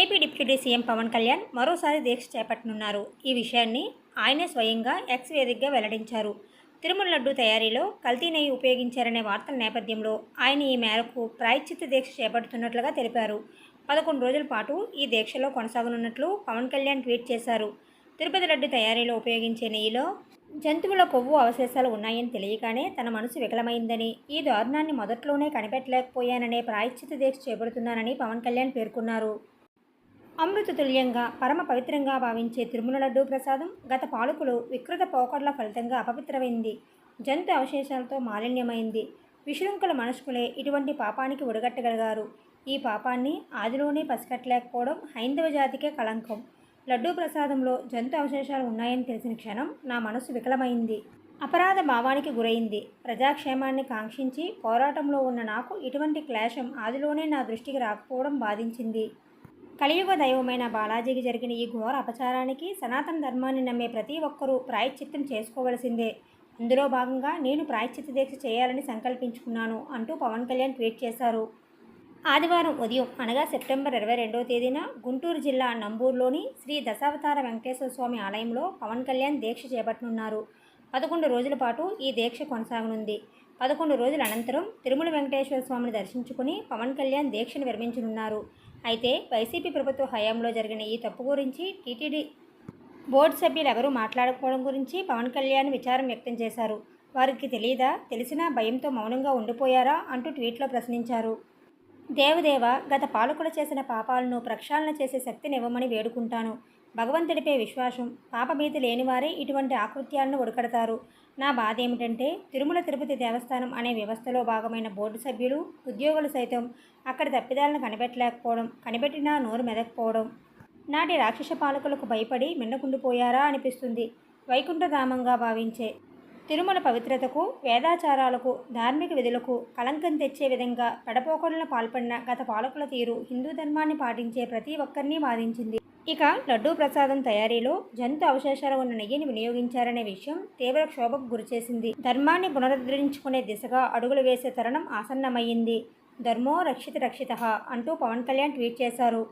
AP deputy CM Pawan Kalyan మరోసారి దీక్ష చేపట్టనున్నారు. ఈ విషయాన్ని ఆయనే స్వయంగా ఎక్స్ వేదికగా వెల్లడించారు. తిరుమల లడ్డు తయారీలో కల్తీ నెయ్యి ఉపయోగించారనే వార్తల నేపథ్యంలో ఆయన ఈ మేరకు ప్రాయశ్చిత్త దీక్ష చేపడుతున్నట్లుగా తెలిపారు. పదకొండు రోజుల పాటు ఈ దీక్షలో కొనసాగనున్నట్లు పవన్ కళ్యాణ్ ట్వీట్ చేశారు. తిరుపతి లడ్డు తయారీలో ఉపయోగించే నెయ్యిలో జంతువుల కొవ్వు అవశేషాలు ఉన్నాయని తెలియగానే తన మనసు వికలమైందని ఈ దారుణాన్ని మొదట్లోనే కనిపెట్టలేకపోయాననే ప్రాయశ్చిత్త దీక్ష చేపడుతున్నానని పవన్ కళ్యాణ్ పేర్కొన్నారు. అమృత తుల్యంగా పరమ పవిత్రంగా భావించే తిరుమల లడ్డూ ప్రసాదం గత పాలకులు వికృత పోకడ్ల ఫలితంగా అపవిత్రమైంది. జంతు అవశేషాలతో మాలిన్యమైంది. విశృంఖల మనుషులే ఇటువంటి పాపానికి ఒడగట్టగలిగారు. ఈ పాపాన్ని ఆదిలోనే పసికట్టలేకపోవడం హైందవ జాతికే కళంకం. లడ్డూ ప్రసాదంలో జంతు అవశేషాలు ఉన్నాయని తెలిసిన క్షణం నా మనసు వికలమైంది. అపరాధ భావానికి గురైంది. ప్రజాక్షేమాన్ని కాంక్షించి పోరాటంలో ఉన్న నాకు ఇటువంటి క్లేశం ఆదిలోనే నా దృష్టికి రాకపోవడం బాధించింది. కలియుగ దైవమైన బాలాజీకి జరిగిన ఈ ఘోర అపచారానికి సనాతన ధర్మాన్ని నమ్మే ప్రతి ఒక్కరూ ప్రాయశ్చిత్తం చేసుకోవలసిందే. అందులో భాగంగా నేను ప్రాయశ్చిత్త దీక్ష చేయాలని సంకల్పించుకున్నాను అంటూ పవన్ కళ్యాణ్ ట్వీట్ చేశారు. ఆదివారం ఉదయం అనగా సెప్టెంబర్ ఇరవై రెండవ తేదీన గుంటూరు జిల్లా నంబూరులోని శ్రీ దశావతార వెంకటేశ్వర స్వామి ఆలయంలో పవన్ కళ్యాణ్ దీక్ష చేపట్టనున్నారు. పదకొండు రోజుల పాటు ఈ దీక్ష కొనసాగనుంది. పదకొండు రోజుల అనంతరం తిరుమల వెంకటేశ్వర స్వామిని దర్శించుకుని పవన్ కళ్యాణ్ దీక్షను విరమించనున్నారు. అయితే వైసీపీ ప్రభుత్వ హయాంలో జరిగిన ఈ తప్పు గురించి టీటీడీ బోర్డు సభ్యులు ఎవరూ మాట్లాడకపోవడం గురించి పవన్ కళ్యాణ్ విచారం వ్యక్తం చేశారు. వారికి తెలియదా తెలిసినా భయంతో మౌనంగా ఉండిపోయారా? అంటూ ట్వీట్లో ప్రశ్నించారు. దేవదేవ గత పాలకులు చేసిన పాపాలను ప్రక్షాళన చేసే శక్తిని ఇవ్వమని వేడుకుంటాను. భగవంతుడిపై విశ్వాసం పాపభీతి లేనివారే ఇటువంటి ఆకృత్యాలను ఒడకడతారు. నా బాధ ఏమిటంటే తిరుమల తిరుపతి దేవస్థానం అనే వ్యవస్థలో భాగమైన బోర్డు సభ్యులు ఉద్యోగులు సైతం అక్కడ తప్పిదాలను కనిపెట్టలేకపోవడం కనిపెట్టినా నోరు మెదకపోవడం నాటి రాక్షస పాలకులకు భయపడి మిన్నకుండిపోయారా అనిపిస్తుంది. వైకుంఠధామంగా భావించే తిరుమల పవిత్రతకు వేదాచారాలకు ధార్మిక విధులకు కలంకం తెచ్చే విధంగా పెడపోకడలను పాల్పడిన గత పాలకుల తీరు హిందూ ధర్మాన్ని పాటించే ప్రతి ఒక్కరిని బాధించింది. ఇక లడ్డూ ప్రసాదం తయారీలో జంతు అవశేషాలు ఉన్న నెయ్యిని వినియోగించారనే విషయం తీవ్ర క్షోభకు గురిచేసింది. ధర్మాన్ని పునరుద్ధరించుకునే దిశగా అడుగులు వేసే తరుణం ఆసన్నమయ్యింది. ధర్మో రక్షిత రక్షిత అంటూ పవన్ కళ్యాణ్ ట్వీట్ చేశారు.